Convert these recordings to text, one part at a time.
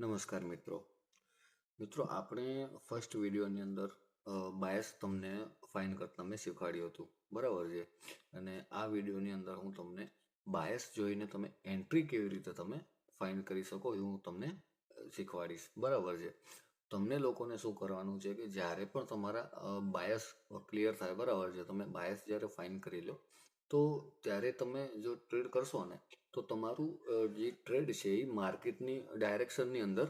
નમસ્કાર મિત્રો. મિત્રો, આપણે ફર્સ્ટ વિડીયોની અંદર બાયસ તમને ફાઇન કરતા મેં શીખવાડ્યું હતું. બરાબર છે? અને આ વિડીયોની અંદર હું તમને બાયસ જોઈને તમે એન્ટ્રી કેવી રીતે તમે ફાઇન કરી શકો એ હું તમને શીખવાડીશ. બરાબર છે? તમને લોકોને શું કરવાનું છે કે જ્યારે પણ તમારા બાયસ ક્લિયર થાય, બરાબર છે? તમે બાયસ જ્યારે ફાઇન કરી લો તો ત્યારે તમે જો ટ્રેડ કરશો ને, તો તમારું જે ટ્રેડ છે એ માર્કેટની ડાયરેક્શનની અંદર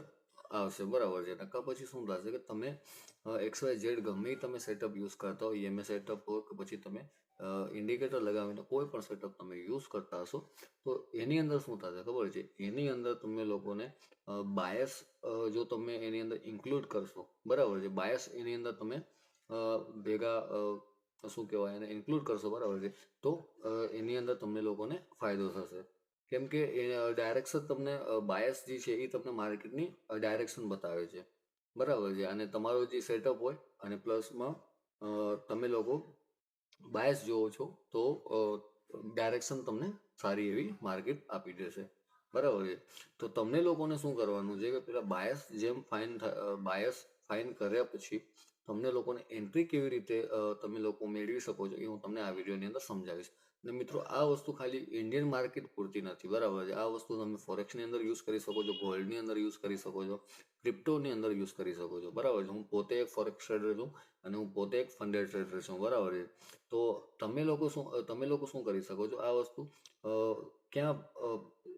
આવશે. બરાબર છે. નકા પછી શું થશે કે તમે એક્સ વાય ઝેડ ગમે તમે સેટઅપ યુઝ કરતા હોય ઈએમએ સેટઅપ હોય કે પછી તમે ઇન્ડિકેટર લગાવીને કોઈ પણ સેટઅપ તમે યુઝ કરતા હશો, તો એની અંદર શું થશે ખબર છે? એની અંદર તમે લોકોને બાયસ જો તમે એની અંદર ઇન્ક્લુડ કરશો, બરાબર છે? બાયસ એની અંદર તમે ભેગા શું કહેવાય, એને ઇન્ક્લુડ કરશો, બરાબર છે? તો એની અંદર તમને લોકોને ફાયદો થશે. કેમ કે, એ ડાયરેક્શન તમને બાયસ જે છે એ તમને માર્કેટની ડાયરેક્શન બતાવે છે. બરાબર છે? અને તમારો જે સેટઅપ હોય, અને પ્લસમાં તમે લોકો બાયસ જોવો છો, તો ડાયરેક્શન તમને સારી એવી માર્કેટ આપી દેશે. બરાબર છે? તો તમને લોકોને શું કરવાનું છે કે પેલા બાયસ જેમ ફાઇન બાયસ ફાઇન કર્યા પછી તમને લોકોને એન્ટ્રી કેવી રીતે તમે લોકો મેળવી શકો છો એ હું તમને આ વિડીયોની અંદર સમજાવીશ. અને મિત્રો આ વસ્તુ ખાલી ઇન્ડિયન માર્કેટ પૂરતી નથી, બરાબર છે? આ વસ્તુ તમે ફોરેક્સની અંદર યુઝ કરી શકો છો ગોલ્ડની અંદર યુઝ કરી શકો છો ક્રિપ્ટોની અંદર યુઝ કરી શકો છો, બરાબર છે? હું પોતે એક ફોરેક્સ ટ્રેડર છું અને હું પોતે એક ફંડેડ ટ્રેડર છું, બરાબર છે? તો તમે લોકો શું તમે લોકો શું કરી શકો છો આ વસ્તુ? ક્યાં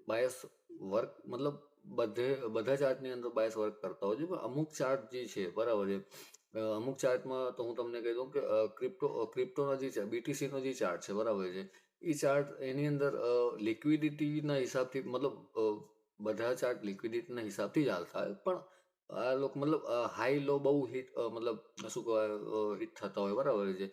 બાયસ વર્ક મતલબ બધે, બધા ચાર્ટની અંદર બાયસ વર્ક કરતા હોય છે, પણ અમુક ચાર્ટ જે છે, બરાબર છે અમુક ચાર્ટમાં તો હું તમને કહી દઉં કે ક્રિપ્ટો ક્રિપ્ટોનો જે બીટીસીનો જે ચાર્ટ છે, બરાબર છે, એ ચાર્ટ એની અંદર લિક્વિડિટીના હિસાબથી, મતલબ બધા ચાર્ટ લિક્વિડિટીના હિસાબથી જ હાલતા હોય પણ આ લોકો, મતલબ હાઈ, લો, બહુ હિટ મતલબ, શું કહેવાય હિટ થતા હોય, બરાબર છે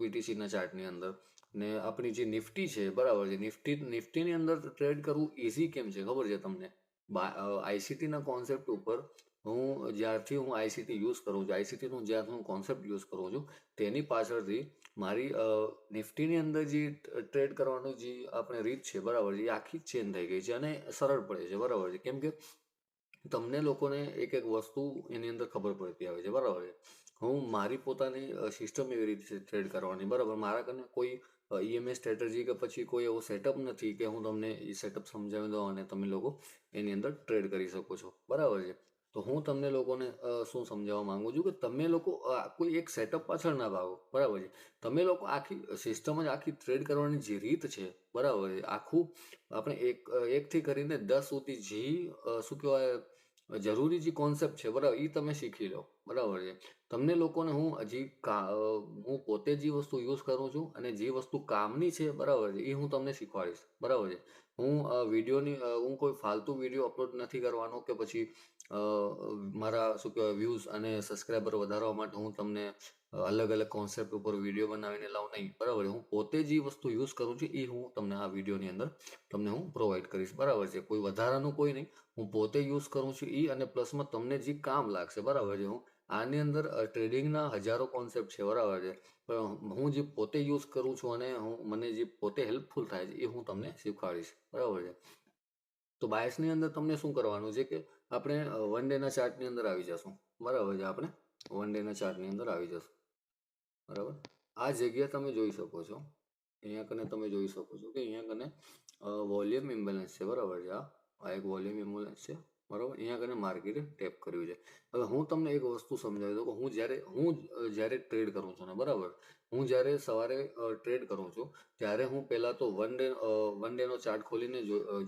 બીટીસીના ચાર્ટની અંદર. ને આપણી જે નિફ્ટી છે, બરાબર છે, નિફ્ટી, નિફ્ટીની અંદર ટ્રેડ કરવું ઇઝી કેમ છે, ખબર છે તમને? આઈસીટીના કોન્સેપ્ટ ઉપર હું જ્યારથી હું આઈસીટી યુઝ કરું છું આઈસીટીનું જ્યારથી હું કોન્સેપ્ટ યુઝ કરું છું, તેની પાછળથી મારી નિફ્ટીની અંદર જે ટ્રેડ કરવાનું જે આપણે રીત છે, બરાબર છે, એ આખી ચેન્જ થઈ ગઈ છે અને સરળ પડે છે, બરાબર છે. કેમ કે તમને લોકોને એક એક વસ્તુ એની અંદર ખબર પડતી આવે છે, બરાબર છે. હું મારી પોતાની સિસ્ટમ એવી રીતે ટ્રેડ કરવાની, બરાબર. મારા કને કોઈ ઈએમએસ સ્ટ્રેટર્જી કે પછી કોઈ એવો સેટઅપ નથી કે હું તમને એ સેટઅપ સમજાવી દઉં અને તમે લોકો એની અંદર ટ્રેડ કરી શકો છો, બરાબર છે. તો હું તમને લોકોને શું સમજાવવા માંગુ છું કે તમે લોકો કોઈ એક સેટઅપ પાછળ ના ભાગો, બરાબર છે? તમે લોકો આખી સિસ્ટમ જ આખી ટ્રેડ કરવાની જે રીત છે, બરાબર છે? આખું આપણે એક એકથી કરીને દસ સુધી જે શું કહેવાય, જરૂરી જે કોન્સેપ્ટ છે, બરાબર એ તમે શીખી લો, બરાબર છે? તમને લોકોને હું હજી હું પોતે જે વસ્તુ યુઝ કરું છું અને જે વસ્તુ કામની છે, બરાબર છે એ હું તમને શીખવાડીશ, બરાબર છે? હું વિડીયોની હું કોઈ ફાલતુ વીડિયો અપલોડ નથી કરવાનો કે પછી મારા શું કહેવાય વ્યૂઝ અને સબસ્ક્રાઈબર વધારવા માટે હું તમને અલગ અલગ કોન્સેપ્ટ ઉપર વીડિયો બનાવીને લાવું નહીં. બરાબર હું પોતે જે વસ્તુ યુઝ કરું છું એ હું તમને આ વિડીયોની અંદર તમને હું પ્રોવાઈડ કરીશ. બરાબર છે? કોઈ વધારાનું કોઈ નહીં. હું પોતે યુઝ કરું છું એ અને પ્લસમાં તમને જે કામ લાગશે, બરાબર છે? હું આની અંદર ટ્રેડિંગના હજારો કોન્સેપ્ટ છે, બરાબર છે? પણ હું જે પોતે યુઝ કરું છું અને હું, મને જે પોતે હેલ્પફુલ થાય છે એ હું તમને શીખવાડીશ. બરાબર છે? તો બાયસની અંદર તમને શું કરવાનું છે કે આપણે વન ડેના ચાર્ટની અંદર આવી જશું. બરાબર છે આપણે? વન ડેના ચાર્ટની અંદર આવી જશું. બરાબર? આ જગ્યા તમે જોઈ શકો છો. અહીંયા કને તમે જોઈ શકો છો કે અહીંયા કને વોલ્યુમ ઇમ્બેલેન્સ છે. બરાબર છે? આ એક વોલ્યુમ ઇમ્બેલેન્સ છે. બરાબર? અહીંયા કને માર્કેટે ટેપ કર્યું છે. હવે હું તમને એક વસ્તુ સમજાવી દઉં કે હું જ્યારે હું જ્યારે ટ્રેડ કરું છું ને, બરાબર? હું જ્યારે સવારે ટ્રેડ કરું છું, ત્યારે હું પહેલાં તો વન ડે વન ડેનો ચાર્ટ ખોલીને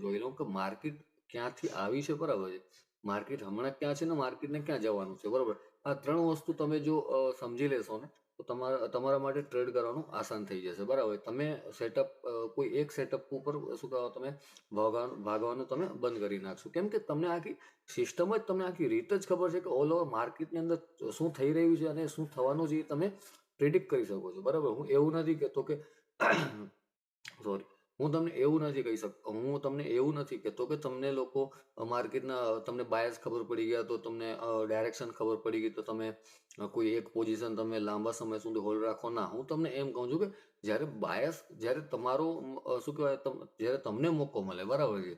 જોઈ લઉં કે માર્કેટ ક્યાંથી આવી છે, બરાબર છે? માર્કેટ હમણાં ક્યાં છે ને માર્કેટને ક્યાં જવાનું છે? બરાબર. આ ત્રણ વસ્તુ તમે જો સમજી લેશો ને, તો તમારા તમારા માટે ટ્રેડ કરવાનું આસાન થઈ જશે. બરાબર. તમે સેટઅપ કોઈ એક સેટઅપ ઉપર શું કહો તમે ભાગવાનું ભાગવાનું તમે બંધ કરી નાખશો. કેમ કે તમને આખી સિસ્ટમ જ તમને આખી રીત જ ખબર છે કે ઓલ ઓવર માર્કેટની અંદર શું થઈ રહ્યું છે અને શું થવાનું છે એ તમે પ્રિડિક્ટ કરી શકો છો. બરાબર. હું એવું નથી કહેતો કે સોરી હું તમને એવું નથી કહી શકતો. હું તમને એવું નથી કહેતો કે તમને લોકો માર્કેટના તમને બાયસ ખબર પડી ગયા તો તમને ડાયરેક્શન ખબર પડી ગઈ તો તમે કોઈ એક પોઝિશન તમે લાંબા સમય સુધી હોલ્ડ રાખો ના. હું તમને એમ કહું છું કે જ્યારે બાયસ જ્યારે તમારો શું કહેવાય જ્યારે તમને મોકો મળે, બરાબર છે?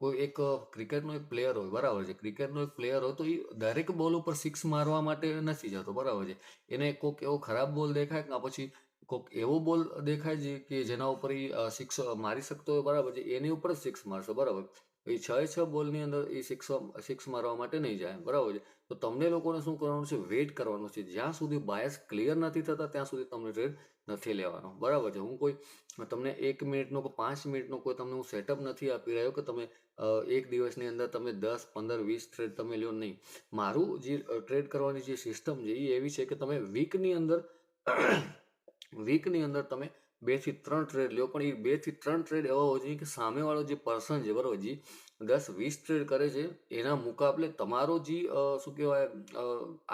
કોઈ એક ક્રિકેટનો એક પ્લેયર હોય, બરાબર છે? ક્રિકેટનો એક પ્લેયર હોય તો એ દરેક બોલ ઉપર સિક્સ મારવા માટે નથી જતો, બરાબર છે? એને કોઈક એવો ખરાબ બોલ દેખાય કે પછી કોઈક એવો બોલ દેખાય છે કે જેના ઉપર એ સિક્સ મારી શકતો હોય બરાબર છે, એની ઉપર જ સિક્સ મારશે, બરાબર? એ છ છ બોલની અંદર એ સિક્સ સિક્સ મારવા માટે નહીં જાય, બરાબર છે? તો તમને લોકોને શું કરવાનું છે? વેઇટ કરવાનું છે. જ્યાં સુધી બાયસ ક્લિયર નથી થતા, ત્યાં સુધી તમને ટ્રેડ નથી લેવાનો, બરાબર છે? હું કોઈ, તમને એક મિનિટનો કે પાંચ મિનિટનો કોઈ તમને હું સેટઅપ નથી આપી રહ્યો કે તમે એક દિવસની અંદર તમે દસ, પંદર, વીસ ટ્રેડ તમે લ્યો નહીં. મારું જે ટ્રેડ કરવાની જે સિસ્ટમ છે એ એવી છે કે તમે વીકની અંદર વીકની અંદર તમે બેથી ત્રણ ટ્રેડ લ્યો. પણ એ બેથી ત્રણ ટ્રેડ એવા હોય છે કે સામેવાળો જે પર્સન છે, બરાબર જે? દસ, વીસ ટ્રેડ કરે છે. એના મુકાબલે તમારો જે શું કહેવાય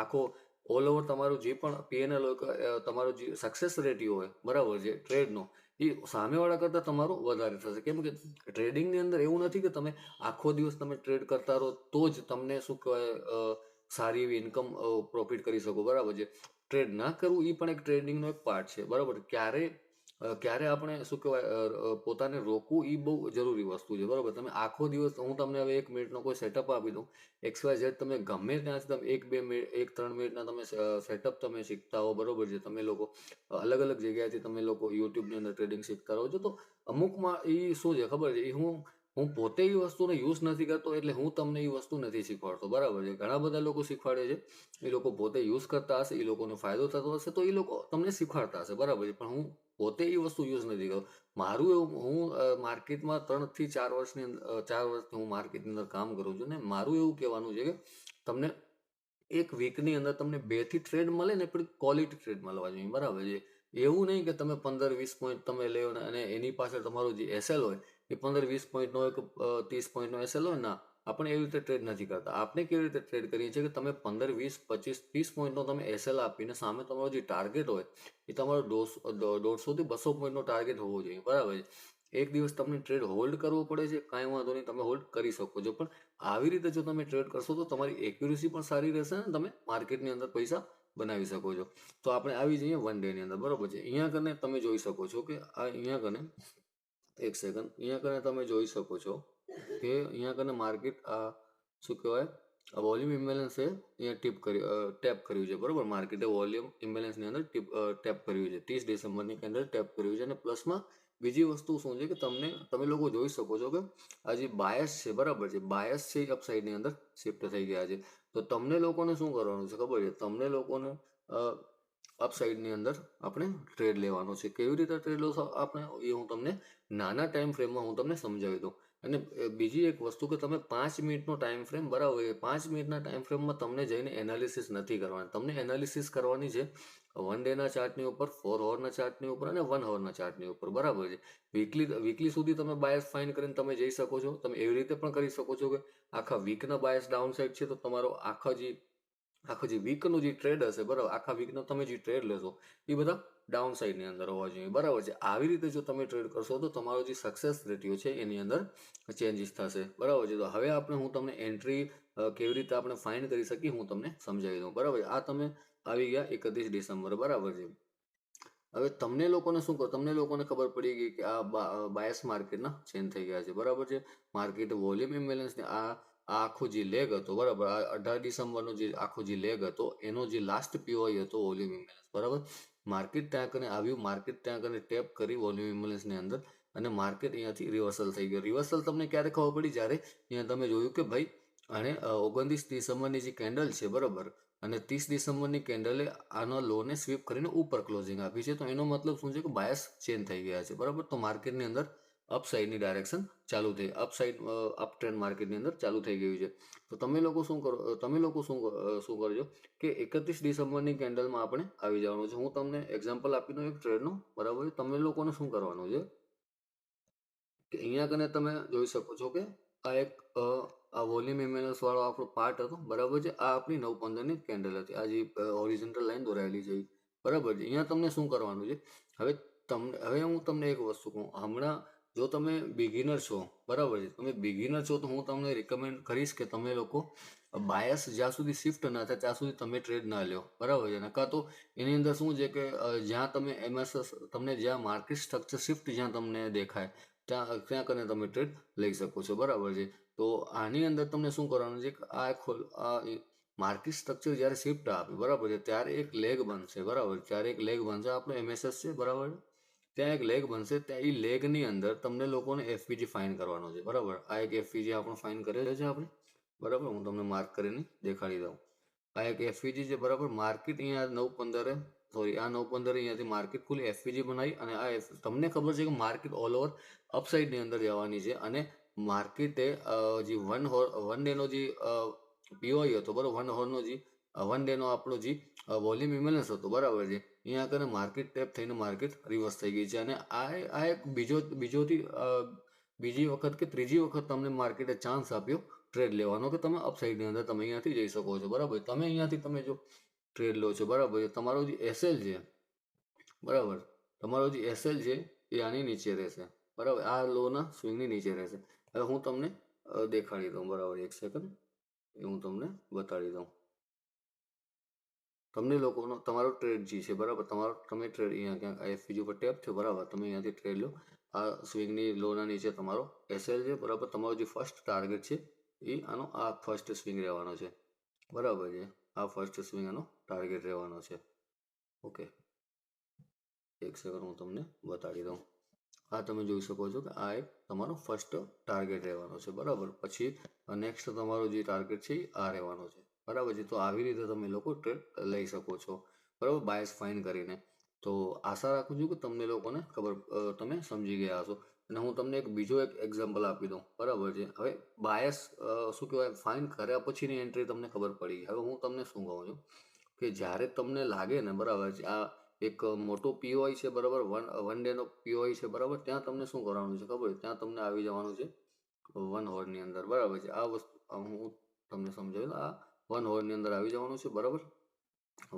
આખો ઓલ ઓવર તમારું જે પણ પીએનએલ હોય તમારો જે સક્સેસ રેટિયો હોય, બરાબર છે ટ્રેડનો એ સામેવાળા કરતાં તમારો વધારે થશે. કેમ કે ટ્રેડિંગની અંદર એવું નથી કે તમે આખો દિવસ તમે ટ્રેડ કરતા રહો તો જ તમને શું કહેવાય સારી એવી ઇન્કમ પ્રોફિટ કરી શકો, બરાબર છે. ટ્રેડ ના કરવું એ પણ એક ટ્રેડિંગનો એક પાર્ટ છે, બરાબર? ક્યારે ક્યારે આપણે શું કહેવાય પોતાને રોકવું એ બહુ જરૂરી વસ્તુ છે, બરાબર? તમે આખો દિવસ, હું તમને હવે એક મિનિટનો કોઈ સેટઅપ આપી દઉં. એક્સ વાય ઝેડ તમે ગમે ત્યાંથી તમે એક, બે મિનિટ, એક, ત્રણ મિનિટના તમે સેટઅપ તમે શીખતા હો, બરાબર છે? તમે લોકો અલગ અલગ જગ્યાએથી તમે લોકો યુટ્યુબની અંદર ટ્રેડિંગ શીખતા રહો છો. તો અમુકમાં એ શું છે ખબર છે? એ હું હું પોતે એ વસ્તુને યુઝ નથી કરતો એટલે હું તમને એ વસ્તુ નથી શીખવાડતો. બરાબર છે? ઘણા બધા લોકો શીખવાડે છે. એ લોકો પોતે યુઝ કરતા હશે, એ લોકોને ફાયદો થતો હશે તો એ લોકો તમને શીખવાડતા હશે. બરાબર છે? પણ હું પોતે એ વસ્તુ યુઝ નથી કરતો. મારું એવું, હું માર્કેટમાં ત્રણથી ચાર વર્ષની અંદર ચાર વર્ષથી હું માર્કેટની અંદર કામ કરું છું ને મારું એવું કહેવાનું છે કે તમને એક વીકની અંદર તમને બેથી ટ્રેડ મળે ને પણ ક્વોલિટી ટ્રેડ મળવા જોઈએ. બરાબર છે? એવું નહીં કે તમે પંદર, વીસ પોઈન્ટ તમે લેવો અને એની પાછળ તમારું જે એસએલ હોય એ પંદર, વીસ પોઈન્ટનો એક કે ત્રીસ પોઈન્ટનો એસએલ હોય ના, આપણે એવી રીતે ટ્રેડ નથી કરતા. આપણે કેવી રીતે ટ્રેડ કરીએ છીએ કે તમે પંદર, વીસ, પચીસ, ત્રીસ પોઈન્ટનો તમે એસએલ આપીને સામે તમારો જે ટાર્ગેટ હોય, એ તમારો દોઢસો દોઢસોથી બસો પોઈન્ટનો ટાર્ગેટ હોવો જોઈએ. બરાબર છે? એક દિવસ તમને ટ્રેડ હોલ્ડ કરવો પડે છે, કાંઈ વાંધો નહીં, તમે હોલ્ડ કરી શકો છો. પણ આવી રીતે જો તમે ટ્રેડ કરશો, તો તમારી એક્યુરેસી પણ સારી રહેશે ને તમે માર્કેટની અંદર પૈસા બનાવી શકો છો. તો આપણે આવી જઈએ વન ડેની અંદર. બરાબર છે? અહીંયા કને તમે જોઈ શકો છો કે આ અહીંયા કને એક સેકન્ડ અહીંયા કને તમે જોઈ શકો છો કે અહીંયા કને માર્કેટ આ શું કહેવાય? આ વોલ્યુમ ઇમ્બેલેન્સે અહીંયા ટીપ કર્યું ટેપ કર્યું છે. બરોબર? માર્કેટે વોલ્યુમ ઇમ્બેલેન્સની અંદર ટીપ ટેપ કર્યું છે. ત્રીસ ડિસેમ્બરની અંદર ટેપ કર્યું છે. અને પ્લસમાં બીજી વસ્તુ શું છે કે તમને, તમે લોકો જોઈ શકો છો કે આ જે બાયસ છે, બરાબર છે? બાયસ છે અપસાઇડની અંદર શિફ્ટ થઈ ગયા છે. તો તમને લોકોને શું કરવાનું છે ખબર છે? તમને લોકોને અપસાઇડની અંદર આપણે ટ્રેડ લેવાનો છે. કેવી રીતે ટ્રેડ લો આપણે? એ હું તમને નાના ટાઈમ ફ્રેમમાં હું તમને સમજાવી દઉં. અને બીજી એક વસ્તુ કે તમે પાંચ મિનિટનો ટાઈમ ફ્રેમ બરાબર એ પાંચ મિનિટના ટાઈમ ફ્રેમમાં તમને જઈને એનાલિસિસ નથી કરવાની. તમને એનાલિસિસ કરવાની છે વન ડેના ચાર્ટની ઉપર ફોર અવરના ચાર્ટની ઉપર અને વન અવરના ચાર્ટની ઉપર. બરાબર છે? વીકલી વીકલી સુધી તમે બાયસ ફાઇન કરીને તમે જઈ શકો છો. તમે એવી રીતે પણ કરી શકો છો કે આખા વીકના બાયસ ડાઉન સાઇડ છે તો તમારો આખા જે આખો જે વીકનું જે ટ્રેડ હશે, બરાબર? આખા વીકનો તમે જે ટ્રેડ લેશો, એ બધા ડાઉન સાઇડની અંદર હોવા જોઈએ. બરાબર છે? આવી રીતે જો તમે ટ્રેડ કરશો, તો તમારો જે સક્સેસ રેટિયો છે, એની અંદર ચેન્જીસ થશે. બરાબર છે? તો હવે આપણે હું તમને એન્ટ્રી કેવી રીતે આપણે ફાઇન્ડ કરી શકીએ, હું તમને સમજાવી દઉં. બરાબર આ તમે આવી ગયા એકત્રીસ ડિસેમ્બર. બરાબર છે? હવે તમને લોકોને શું કહો તમને લોકોને ખબર પડી ગઈ કે આ બાયસ માર્કેટના ચેન્જ થઈ ગયા છે. બરાબર છે? માર્કેટ વોલ્યુમ ઇમ્બેલેન્સને આ આખો જે લેગ હતો, બરાબર? અઢાર ડિસેમ્બરનો જે આખો જે લેગ હતો, એનો જે લાસ્ટ પીઓઆઈ હતો વોલ્યુમ ઇમ્બેલેન્સ બરાબર? માર્કેટ ત્યાં કને આવ્યું માર્કેટ ત્યાં કને ટેપ કરી વોલ્યુમ ઇમ્બેલેન્સની અંદર અને માર્કેટ અહીંયાથી રિવર્સલ થઈ ગયું. રિવર્સલ તમને ક્યારે ખબર પડી? જ્યારે અહીંયા તમે જોયું કે ભાઈ, અને ઓગણત્રીસ ડિસેમ્બરની જે કેન્ડલ છે, બરાબર? અને ત્રીસ ડિસેમ્બરની કેન્ડલે આનો લોને સ્વીપ કરીને ઉપર ક્લોઝિંગ આપી છે. તો એનો મતલબ શું છે કે બાયસ ચેન્જ થઈ ગયા છે, બરાબર? તો માર્કેટની અંદર અપસાઇડની ડાયરેક્શન ચાલુ થઈ અપસાઇડ અપ ટ્રેન્ડ માર્કેટની અંદર ચાલુ થઈ ગયું છે. તો તમે લોકો શું કરો તમે લોકો શું શું કરજો કે એકત્રીસ ડિસેમ્બરની કેન્ડલમાં આપણે આવી જવાનું છે. હું તમને એક્ઝામ્પલ આપી દઉં એક ટ્રેડનું બરાબર છે? તમે લોકોને શું કરવાનું છે? કે અહીંયા કને તમે જોઈ શકો છો કે આ એક આ વોલ્યુમ એમએનએસ વાળો આપણો પાર્ટ હતો, બરાબર છે? આ આપણી નવ પંદરની કેન્ડલ હતી. આ જે ઓરિજિનલ લાઈન દોરાયેલી છે બરાબર છે? અહીંયા તમને શું કરવાનું છે? હવે તમને, હવે હું તમને એક વસ્તુ કહું. હમણાં જો તમે બિગિનર છો, બરાબર છે? તમે બિગિનર છો તો હું તમને રિકમેન્ડ કરીશ કે તમે લોકો બાયસ જ્યાં સુધી શિફ્ટ ના થાય, ત્યાં સુધી તમે ટ્રેડ ના લ્યો. બરાબર છે? કાં તો એની અંદર શું છે કે જ્યાં તમે એમએસએસ તમને જ્યાં માર્કેટ સ્ટ્રક્ચર શિફ્ટ જ્યાં તમને દેખાય, ત્યાં ત્યાં કરીને તમે ટ્રેડ લઈ શકો છો. બરાબર છે? તો આની અંદર તમને શું કરવાનું છે કે, આ ખોલ, આ માર્કેટ સ્ટ્રક્ચર જ્યારે શિફ્ટ આપે, બરાબર છે? ત્યારે એક લેગ બનશે, બરાબર? ત્યારે એક લેગ બનશે, આપણે એમએસએસ છે, બરાબર છે? ત્યાં એક લેગ બનશે, ત્યાં એ લેગની અંદર તમને લોકોને એફપીજી ફાઇન કરવાનો છે, બરાબર? આ એક એફપીજી આપણો ફાઇન કરેલો છે આપણે? બરાબર? હું તમને માર્ક કરીને દેખાડી દઉં. આ એક એફપીજી છે, બરાબર? માર્કેટ અહીંયા નવ પંદરે સોરી આ નવ પંદરે અહીંયાથી માર્કેટ ખુલી એફપીજી બનાવી અને આ તમને ખબર છે કે માર્કેટ ઓલ ઓવર અપસાઇડની અંદર જવાની છે અને માર્કેટે જે વન હોર વન ડેનો જે પીઓઈ હતો, બરાબર? વન હોરનો જે વન ડેનો આપણો જે વોલ્યુમ ઇમ્બેલેન્સ હતો, બરાબર છે? અહીંયા આગળ માર્કેટ ટેપ થઈને માર્કેટ રિવર્સ થઈ ગઈ છે. અને આ આ એક બીજો, બીજોથી બીજી વખત કે ત્રીજી વખત તમને માર્કેટે ચાન્સ આપ્યો ટ્રેડ લેવાનો કે તમે અપસાઇડની અંદર તમે અહીંયાથી જઈ શકો છો. બરાબર? તમે અહીંયાથી તમે જો ટ્રેડ લો છો. બરાબર? તમારો જે એસએલ છે, બરાબર? તમારો જે એસએલ છે, એ આની નીચે રહેશે. બરાબર? આ લોના સ્વિંગની નીચે રહેશે. હવે હું તમને દેખાડી દઉં. બરાબર? એક સેકન્ડ એ હું તમને બતાડી દઉં. તમને લોકોનો, તમારો ટ્રેડ જે છે, બરાબર? તમારો, તમે ટ્રેડ અહીંયા ક્યાંક આઈએફપીજી ઉપર ટેપ થયો બરાબર? તમે અહીંયાથી ટ્રેડ લો. આ સ્વિંગની લોના નીચે તમારો એસએલ છે, બરાબર? તમારો જે ફર્સ્ટ ટાર્ગેટ છે એ આનો, આ ફર્સ્ટ સ્વિંગ રહેવાનો છે. બરાબર છે? આ ફર્સ્ટ સ્વિંગ આનો ટાર્ગેટ રહેવાનો છે. ઓકે. એક સેકન્ડ હું તમને બતાડી દઉં. આ તમે જોઈ શકો છો કે આ એક તમારો ફર્સ્ટ ટાર્ગેટ રહેવાનો છે, બરાબર? પછી નેક્સ્ટ તમારો જે ટાર્ગેટ છે આ રહેવાનો છે. બરાબર છે? તો આવી રીતે તમે લોકો ટ્રેડ લઈ શકો છો. બરાબર? બાયસ ફાઇન કરીને. તો આશા રાખું છું કે તમને લોકોને ખબર તમે સમજી ગયા હશો. અને હું તમને એક બીજો એક એક્ઝામ્પલ આપી દઉં. બરાબર છે? હવે બાયસ શું કહેવાય? ફાઇન કર્યા પછીની એન્ટ્રી તમને ખબર પડી. હવે હું તમને શું કહું છું? કે જ્યારે તમને લાગે ને, બરાબર છે, આ એક મોટો પીઓઆઈ છે, બરાબર? વન વન ડેનો પીઓઆઈ છે, બરાબર? ત્યાં તમને શું કરવાનું છે? ખબર? ત્યાં તમને આવી જવાનું છે વન હોરની અંદર. બરાબર છે? આ વસ્તુ હું તમને સમજાવ્યું આ વન હોરની અંદર આવી જવાનું છે, બરાબર?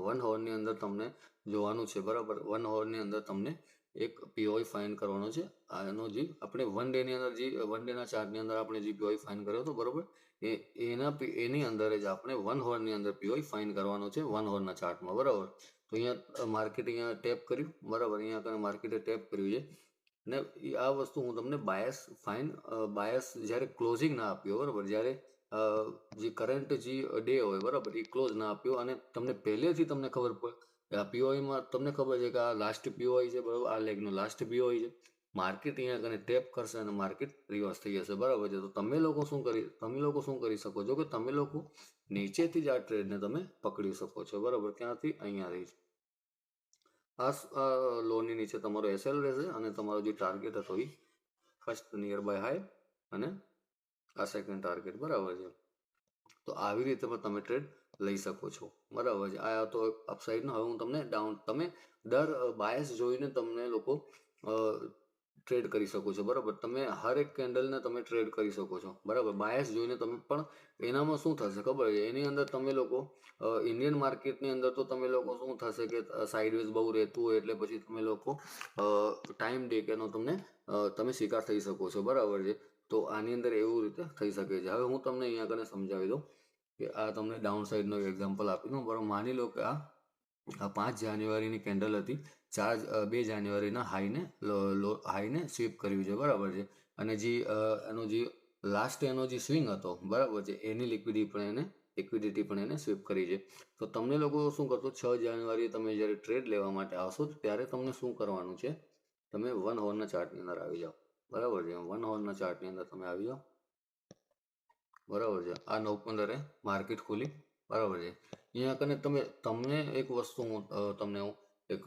વન હોરની અંદર તમને જોવાનું છે, બરાબર? વન હોરની અંદર તમને એક પીઓઈ ફાઇન કરવાનો છે. આનો જે આપણે વન ડેની અંદર જે વન ડેના ચાર્ટની અંદર આપણે જે પીઓઈ ફાઇન કર્યો હતો, બરાબર? એ, એના એની અંદર જ આપણે વન હોરની અંદર પીઓઈ ફાઇન કરવાનો છે વન હોરના ચાર્ટમાં બરાબર? તો અહીંયા માર્કેટ અહીંયા ટેપ કર્યું, બરાબર? અહીંયા આગળ માર્કેટે ટેપ કર્યું છે. ઈ આ વસ્તુ હું તમને બાયસ ફાઇન બાયસ જ્યારે ક્લોઝિંગ ના આપ્યો, બરાબર? જ્યારે જે કરંટ જે ડે હોય, બરાબર, એ ક્લોઝ ના આપ્યો. અને તમને પહેલેથી તમને ખબર પડે આ પીઓઆઈમાં તમને ખબર છે કે આ લાસ્ટ પીઓઆઈ છે, બરાબર, આ લેગનો લાસ્ટ પીઓઆઈ છે. માર્કેટ અહીંયા કને ટેપ કરશે અને માર્કેટ રિવર્સ થઈ જશે, બરાબર છે. તો તમે લોકો શું કરી, તમે લોકો શું કરી શકો છો કે તમે લોકો નીચેથી જ આ ટ્રેડને તમે પકડી શકો છો, બરાબર, ત્યાંથી અહીંયાથી રહી આ સ- આ લોની નીચે તમારો એસએલ રહેશે અને તમારો જે ટાર્ગેટ હતો એ ફર્સ્ટ નિયર બાય હાઈ અને આ સેકન્ડ ટાર્ગેટ બરાબર છે? તો આવી રીતે પણ તમે ટ્રેડ લઈ શકો છો. બરાબર છે? આ તો અપસાઇડનો હવે હું તમને ડાઉન તમે દર બાયસ જોઈને તમને લોકો ટ્રેડ કરી શકો છો. બરાબર? તમે હર એક કેન્ડલને તમે ટ્રેડ કરી શકો છો. બરાબર? બાયસ જોઈને તમે પણ એનામાં શું થશે? ખબર છે? એની અંદર તમે લોકો ઇન્ડિયન માર્કેટની અંદર તો તમે લોકો શું થશે કે સાઇડવેઝ બહુ રહેતું હોય એટલે પછી તમે લોકો ટાઈમ ડે કેનો તમને તમે શિકાર થઈ શકો છો. બરાબર છે? તો આની અંદર એવું રીતે થઈ શકે છે. હવે હું તમને અહીંયા કને સમજાવી દઉં કે આ તમને ડાઉન સાઈડનો એક્ઝામ્પલ આપી દઉં બરાબર, માની લો કે આ આ પાંચ જાન્યુઆરીની કેન્ડલ હતી. ચાર બે જાન્યુઆરીના હાઈને હાઈને સ્વીપ કર્યું છે. બરાબર છે? અને જે એનો જે લાસ્ટ એનો જે સ્વિંગ હતો, બરાબર છે? એની લિક્વિડિટી પણ એને લિક્વિડિટી પણ એને સ્વીપ કરી છે. તો તમને લોકો શું કરશો? છ જાન્યુઆરી તમે જ્યારે ટ્રેડ લેવા માટે આવશો, ત્યારે તમને શું કરવાનું છે? તમે વન હોરના ચાર્ટની અંદર આવી જાઓ. બરાબર છે. વન હોરના ચાર્ટની અંદર તમે આવી જાઓ. બરાબર છે. આ નવ પંદરે માર્કેટ ખુલી. બરાબર છે. અહીંયા કને તમે, તમને એક વસ્તુ હું તમને હું એક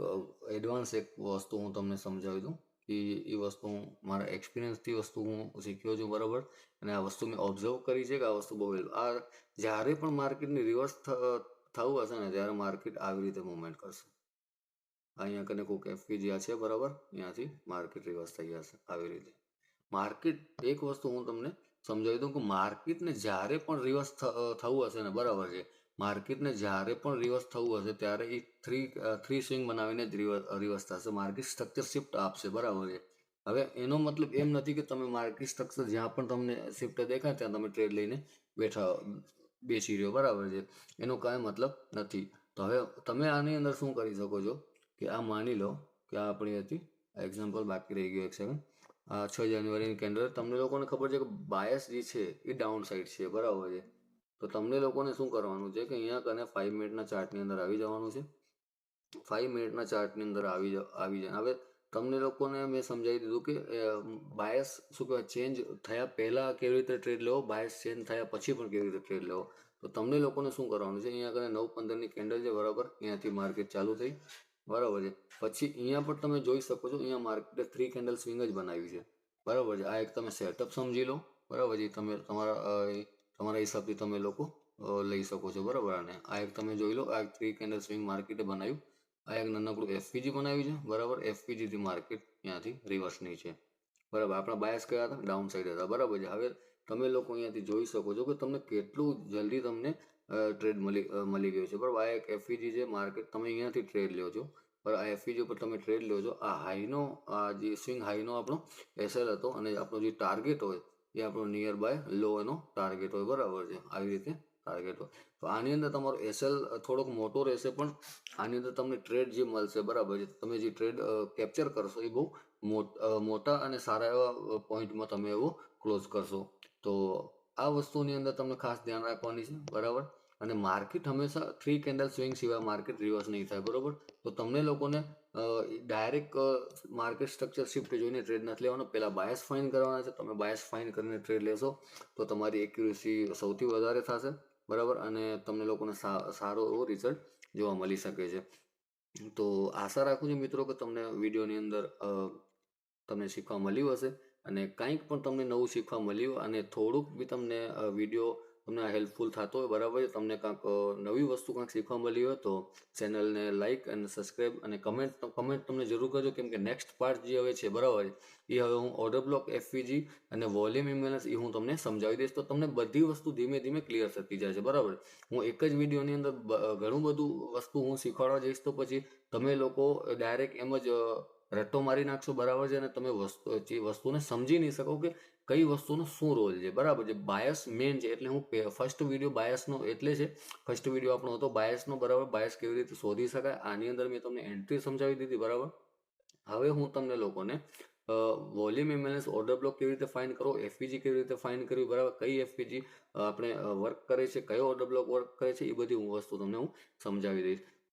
એડવાન્સ એક વસ્તુ હું તમને સમજાવી દઉં કે એ વસ્તુ હું, મારા એક્સપિરિયન્સથી વસ્તુ હું શીખ્યો છું. બરાબર? અને આ વસ્તુ મેં ઓબ્ઝર્વ કરી છે કે આ વસ્તુ બહુ આ જ્યારે પણ માર્કેટની રિવર્સ થવું હશે ને, ત્યારે માર્કેટ આવી રીતે મુવમેન્ટ કરશે. અહીંયા કને કોઈક જ્યાં છે, બરાબર? ત્યાંથી માર્કેટ રિવર્સ થઈ જશે આવી રીતે. માર્કેટ એક વસ્તુ હું તમને સમજાવી દઉં કે માર્કેટને જ્યારે પણ રિવર્સ થવું હશે ને, બરાબર છે માર્કેટને જ્યારે પણ રિવર્સ થવું હશે, ત્યારે એ થ્રી થ્રી સ્વિંગ બનાવીને જ રિવર્સ થશે. માર્કેટ સ્ટ્રક્ચર શિફ્ટ આપશે, બરાબર છે. હવે એનો મતલબ એમ નથી કે તમે માર્કેટ સ્ટ્રક્ચર જ્યાં પણ તમને શિફ્ટ દેખાય ત્યાં તમે ટ્રેડ લઈને બેઠા બેસી રહ્યો, બરાબર છે. એનો કાંઈ મતલબ નથી. તો હવે તમે આની અંદર શું કરી શકો છો? કે આ માની લો કે આ આપણી હતી. એક્ઝામ્પલ બાકી રહી ગયું એક સેકન્ડ આ છ જાન્યુઆરીની કેન્ડલ તમને લોકોને ખબર છે કે બાયસ જે છે એ ડાઉન સાઈડ છે, બરાબર છે? તો તમને લોકોને શું કરવાનું છે કે અહીંયા કને ફાઇવ મિનિટના ચાર્ટની અંદર આવી જવાનું છે. ફાઇવ મિનિટના ચાર્ટની અંદર આવી આવી જાય. હવે તમને લોકોને મેં સમજાવી દીધું કે બાયસ શું કહેવાય? ચેન્જ થયા પહેલાં કેવી રીતે ટ્રેડ લેવો? બાયસ ચેન્જ થયા પછી પણ કેવી રીતે ટ્રેડ લેવો? તો તમને લોકોને શું કરવાનું છે? અહીંયા આગળ નવ પંદરની કેન્ડલ છે, બરાબર? અહીંયાથી માર્કેટ ચાલુ થઈ. બરાબર છે. પછી અહીંયા પણ તમે જોઈ શકો છો, અહીંયા માર્કેટે થ્રી કેન્ડલ સ્વિંગ જ બનાવી છે. બરાબર છે. આ એક તમે સેટઅપ સમજી લો. બરાબર છે. તમે તમારા તમારા હિસાબથી તમે લોકો લઈ શકો છો. બરાબર? અને આ એક તમે જોઈ લો, આ થ્રી કેન્ડલ સ્વિંગ માર્કેટે બનાવ્યું. આ એક નાનકડું એફપીજી બનાવ્યું છે. બરાબર? એફપીજીથી માર્કેટ ત્યાંથી રિવર્સની છે. બરાબર? આપણા બાયસ કયા હતા? ડાઉન સાઈડ હતા. બરાબર છે. હવે તમે લોકો અહીંયાથી જોઈ શકો છો કે તમને કેટલું જલ્દી તમને ટ્રેડ મળી મળી ગયો છે. બરાબર? આ એક એફઈજી છે માર્કેટ તમે અહીંયાથી ટ્રેડ લ્યો છો. બરાબર? આ એફઈજી ઉપર તમે ટ્રેડ લ્યો છો. આ હાઈનો આ જે સ્વિંગ હાઈનો આપણો એસએલ હતો અને આપણો જે ટાર્ગેટ હોય, એ આપણો નિયર બાય લો એનો ટાર્ગેટ હોય. બરાબર છે? આવી રીતે ટાર્ગેટ હોય. તો આની અંદર તમારો એસએલ થોડોક મોટો રહેશે, પણ આની અંદર તમને ટ્રેડ જે મળશે, બરાબર છે? તમે જે ટ્રેડ કેપ્ચર કરશો, એ બહુ મોટા અને સારા એવા પોઈન્ટમાં તમે એવો ક્લોઝ કરશો. તો આ વસ્તુની અંદર તમને ખાસ ધ્યાન રાખવાની છે, બરાબર? અને માર્કેટ હંમેશા થ્રી કેન્ડલ સ્વિંગ સિવાય માર્કેટ રિવર્સ નહીં થાય, બરાબર? તો તમને લોકોને ડાયરેક્ટ માર્કેટ સ્ટ્રક્ચર શિફ્ટ જોઈને ટ્રેડ નથી લેવાનો. પહેલાં બાયસ ફાઇન કરવાના છે. તમે બાયસ ફાઇન કરીને ટ્રેડ લેશો, તો તમારી એક્યુરેસી સૌથી વધારે થશે, બરાબર? અને તમને લોકોને સારો એવો રિઝલ્ટ જોવા મળી શકે છે. તો આશા રાખું છું મિત્રો કે તમને વિડીયોની અંદર તમને શીખવા મળ્યું હશે. અને કંઈક પણ તમને નવું શીખવા મળ્યું અને થોડુંક બી તમને વીડિયો તમને હેલ્પફુલ થતો હોય, બરાબર તમને કાંઈક નવી વસ્તુ કાંઈક શીખવા મળી હોય તો ચેનલને લાઇક અને સબસ્ક્રાઈબ અને કમેન્ટ કમેન્ટ તમને જરૂર કરજો, કેમ કે નેક્સ્ટ પાર્ટ જે હવે છે, બરાબર, એ હવે હું ઓર્ડર બ્લોક એફવીજી અને વોલ્યુમ ઇમ્બેલન્સ એ હું તમને સમજાવી દઈશ, તો તમને બધી વસ્તુ ધીમે ધીમે ક્લિયર થતી જાય છે, બરાબર. હું એક જ વિડીયોની અંદર ઘણું બધું વસ્તુ હું શીખવાડવા જઈશ, તો પછી તમે લોકો ડાયરેક્ટ એમ જ રટ્ટો મારી નાખશો, બરાબર છે? અને તમે વસ્તુ, જે વસ્તુને સમજી નહીં શકો કે કઈ વસ્તુનો શું રોલ છે. બરાબર છે? બાયસ મેન છે. એટલે હું ફર્સ્ટ વીડિયો બાયસનો એટલે છે ફર્સ્ટ વીડિયો આપણો હતો બાયસનો બરાબર? બાયસ કેવી રીતે શોધી શકાય? આની અંદર મેં તમને એન્ટ્રી સમજાવી દીધી, બરાબર? હવે હું તમને લોકોને વોલ્યુમ ઇમ્બેલેન્સ ઓર્ડર બ્લોક કેવી રીતે ફાઇન કરો એફપીજી કેવી રીતે ફાઇન કરવી, બરાબર? કઈ એફપીજી આપણે વર્ક કરે છે? કયો ઓર્ડર બ્લોક વર્ક કરે છે? એ બધી હું વસ્તુ તમને હું સમજાવી દઈશ.